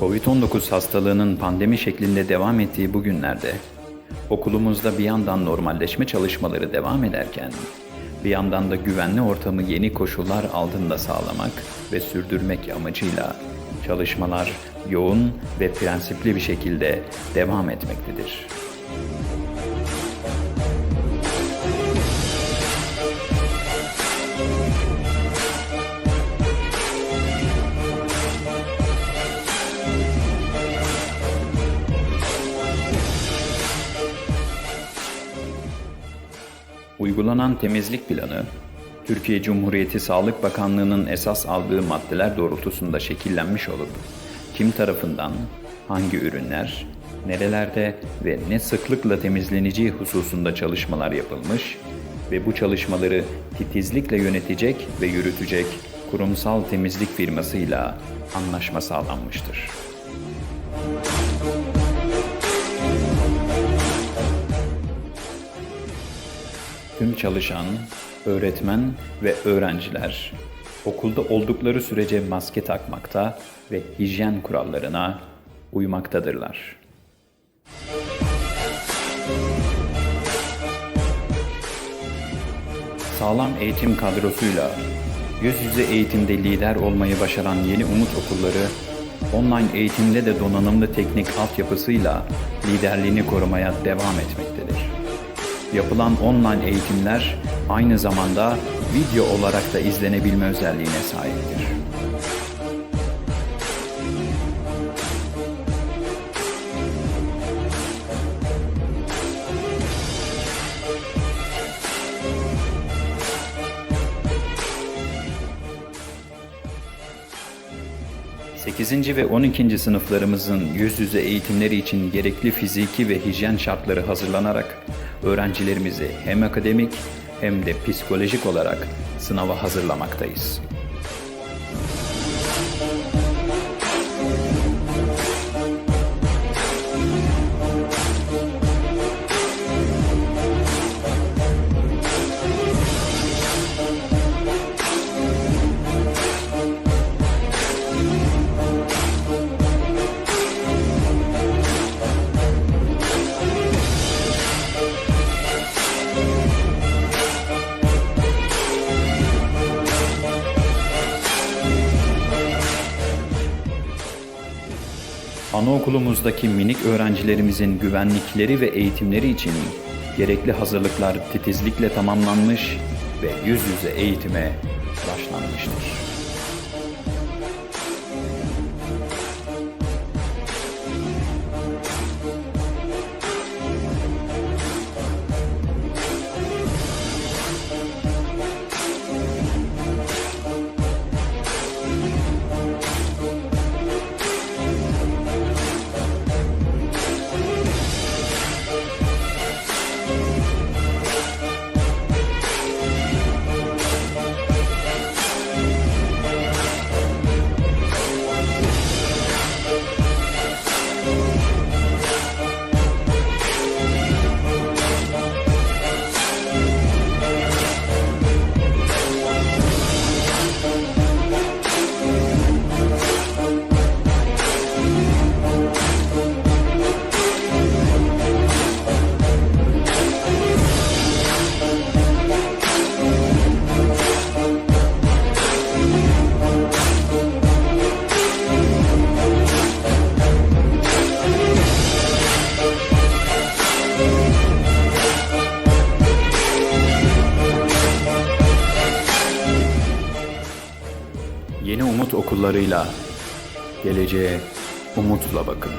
Covid-19 hastalığının pandemi şeklinde devam ettiği bu günlerde okulumuzda bir yandan normalleşme çalışmaları devam ederken bir yandan da güvenli ortamı yeni koşullar altında sağlamak ve sürdürmek amacıyla çalışmalar yoğun ve prensipli bir şekilde devam etmektedir. Uygulanan temizlik planı, Türkiye Cumhuriyeti Sağlık Bakanlığı'nın esas aldığı maddeler doğrultusunda şekillenmiş olup, kim tarafından, hangi ürünler, nerelerde ve ne sıklıkla temizleneceği hususunda çalışmalar yapılmış ve bu çalışmaları titizlikle yönetecek ve yürütecek kurumsal temizlik firmasıyla anlaşma sağlanmıştır. Tüm çalışan, öğretmen ve öğrenciler okulda oldukları sürece maske takmakta ve hijyen kurallarına uymaktadırlar. Sağlam eğitim kadrosuyla yüz yüze eğitimde lider olmayı başaran Yeni Umut Okulları, online eğitimde de donanımlı teknik altyapısıyla liderliğini korumaya devam etmektedir. Yapılan online eğitimler aynı zamanda video olarak da izlenebilme özelliğine sahiptir. Sekizinci ve 12. sınıflarımızın yüz yüze eğitimleri için gerekli fiziki ve hijyen şartları hazırlanarak öğrencilerimizi hem akademik hem de psikolojik olarak sınava hazırlamaktayız. Anaokulumuzdaki minik öğrencilerimizin güvenlikleri ve eğitimleri için gerekli hazırlıklar titizlikle tamamlanmış ve yüz yüze eğitime başlanmıştır. Umut okullarıyla geleceğe umutla bakın.